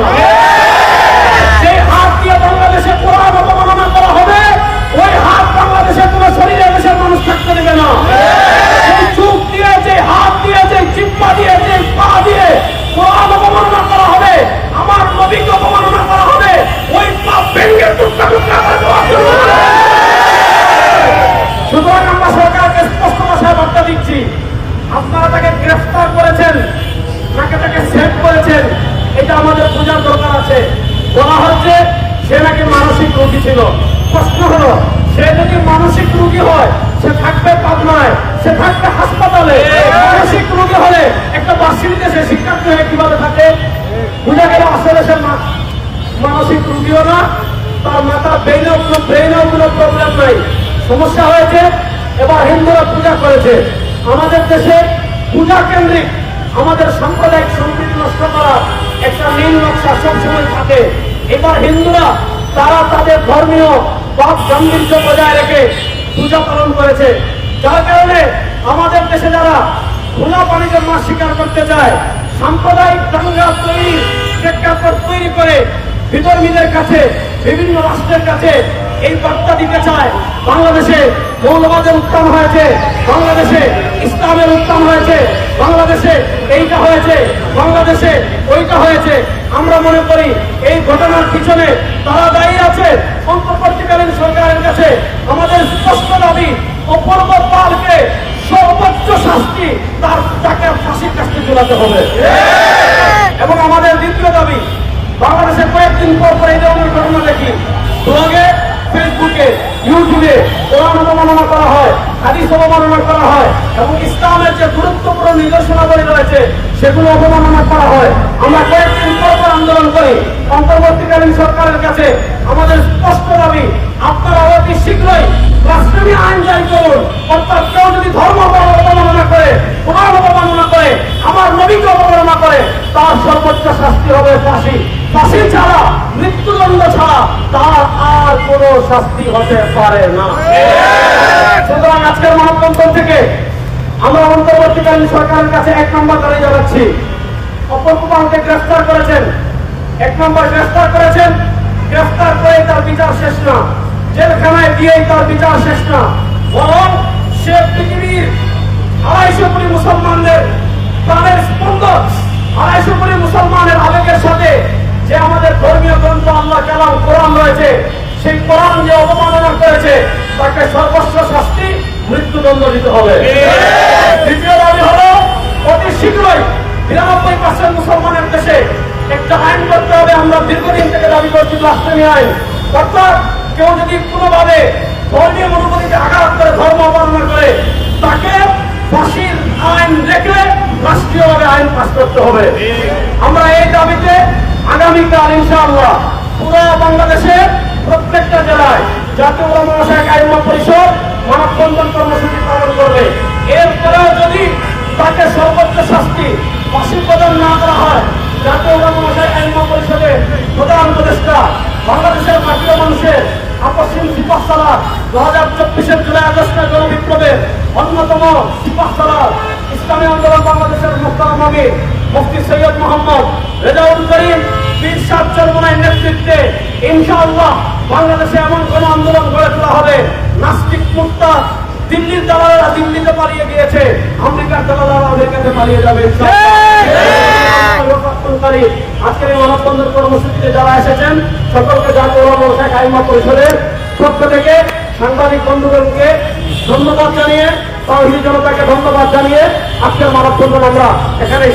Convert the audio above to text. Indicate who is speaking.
Speaker 1: না হাত দিয়ে বাংলাদেশে কোরআন করা হবে, ওই হাত বাংলাদেশের কোন শরীরে দেশের মানুষ থাকতে দেবে না। চোখ দিয়ে হাত দিয়ে, যে জিম্মা পা দিয়ে কোরআন অবমাননা করা হবে, আমার নবীকে অবমাননা করা হবে, ওই পা ভেঙে সুতরাং আমরা সরকারকে স্পষ্ট ভাষায় বার্তা দিচ্ছি, আপনারা তাকে গ্রেফতার করেছেন নাকি তাকে সেভ করেছেন। এটা আমাদের বোঝার দরকার আছে। বলা হচ্ছে, সে নাকি মানসিক রোগী ছিল। প্রশ্ন হলো, সে যদি মানসিক রোগী হয়, সে থাকবে পাবনায়, সে থাকবে হাসপাতালে। মানসিক রোগী হলে একটা বার্ষিকীতে সে শিক্ষার্থী হয়ে কীভাবে থাকে? বোঝা গেল আসলে সে মানসিক রোগীও না, তার মাথা ব্রেনেও কোনো ব্রেনেও কোনো প্রবলেম নাই। সমস্যা হয়েছে, এবার হিন্দুরা পূজা করেছে। আমাদের দেশে পূজা কেন্দ্রিক আমাদের সাম্প্রদায়িক সম্প্রীতি নষ্ট করা নকশা সবসময় থাকে। এবার হিন্দুরা, তারা তাদের ধর্মীয় পাপ গাম্ভীর্য বজায় রেখে পূজা পালন করেছে। যার কারণে আমাদের দেশে যারা খোলা পানিতে মাছ শিকার করতে চায়, সাম্প্রদায়িক দাঙ্গা তৈরি তৈরি করে বিধর্মীদের কাছে, বিভিন্ন রাষ্ট্রের কাছে এই বার্তা দিতে চায় বাংলাদেশে মৌলবাদের উত্থান হয়েছে বাংলাদেশে ইসলামের উত্থান হয়েছে বাংলাদেশে এইটা হয়েছে বাংলাদেশে ওইটা হয়েছে। আমরা মনে করি এই ঘটনার পিছনে তারা দায়ী আছে। অন্তর্বর্তীকালীন সরকারের কাছে আমাদের স্পষ্ট দাবি অপূর্ব পালকে সর্বোচ্চ শাস্তি তার তাকে ফাঁসির কাছে চলাতে হবে। এবং আমাদের দ্বিতীয় দাবি বাংলাদেশে কয়েকদিন পর পর এই ধরনের ঘটনা দেখি। ইউটিউবে কোরআন অবমাননা করা হয় হাদিস অবমাননা করা হয় এবং ইসলামের যে গুরুত্বপূর্ণ নিদর্শনাবলী রয়েছে, সেগুলো অবমাননা করা হয়। আমরা কয়েকদিন পর পর আন্দোলন করি। অন্তর্বর্তীকালীন সরকারের কাছে আমাদের স্পষ্ট দাবি, আপনারা অতি শীঘ্রই রাষ্ট্রীয় আইন জারি করুন। অর্থাৎ কেউ যদি ধর্ম অবমাননা করে কোরআন অবমাননা করে, আমার নবীকে অবমাননা করে, তার সর্বোচ্চ শাস্তি হবে ফাঁসি। ফাঁসি ছাড়া, মৃত্যুদণ্ড ছাড়া তার আর কোনো শাস্তি হতে পারে না। সুতরাং আজকের মহাপ্রন্তর থেকে আমরা অন্তর্বর্তীকালীন সরকারের কাছে এক নম্বর দাঁড়িয়ে জানাচ্ছি অপর কুমারকে গ্রেফতার করেছেন। এক নম্বর গ্রেফতার করেছেন। গ্রেফতার করে তার বিচার শেষ না। জেলখানায় দিয়েই তার বিচার শেষ না। বরং সে পৃথিবীর আড়াইশো কোটি মুসলমানদের প্রাণের স্পন্দন আড়াইশো কোটি মুসলমানের তাকে সর্বস্ব শাস্তি মৃত্যুদণ্ড দিতে হবে। দ্বিতীয় দাবি হলো অতি শীঘ্রই নিরানব্বই পার্সেন্ট মুসলমানের দেশে একটা আইন করতে হবে। আমরা দীর্ঘদিন থেকে দাবি করছি রাষ্ট্রীয় আইন। অর্থাৎ কেউ যদি কোনোভাবে ধর্মীয় মনোভূতিতে আঘাত করে ধর্ম অবমাননা করে তাকে ফাঁসির আইন রেখে রাষ্ট্রীয়ভাবে আইন পাস করতে হবে। আমরা এই দাবিতে আগামীকাল ইনশাআল্লাহ পুরো বাংলাদেশের প্রত্যেকটা জেলায় জাতীয় শাহ আইমা পরিষদ মানববন্ধন কর্মসূচি পালন করবে। এরপরেও যদি তাকে সর্বোচ্চ শাস্তি ফাঁসি প্রদান না করা হয়, জাতীয় শাহ আইমা পরিষদের প্রধান উপদেষ্টা বাংলাদেশের মাটির মানুষের আকস্মিক সিপাহ সালার চব্বিশের জুলাই আগস্টের গণবিপ্লবের অন্যতম সিপাহ সালার ইসলামী বাংলাদেশের মুখতার আমির মুফতি সৈয়দ মোহাম্মদ রেজাউল করিম পীর সাহ নেতৃত্বে ইনশাআল্লাহ বাংলাদেশে এমন কোন আন্দোলন গড়ে তোলা হবে? নাস্তিক মুক্তা দিল্লির দালালেরা দিল্লিতে পালিয়ে গিয়েছে আমেরিকার দালালেরা আমেরিকাতে পালিয়ে যাবে। আজকের এই মানববন্ধন কর্মসূচিতে যারা এসেছেন সকলকে জাতীয় শেখ আইমা পরিষদের পক্ষ থেকে সাংবাদিক বন্ধুগণকে ধন্যবাদ জানিয়ে তাহিদি জনতাকে ধন্যবাদ জানিয়ে আজকের মানববন্ধন আমরা এখানে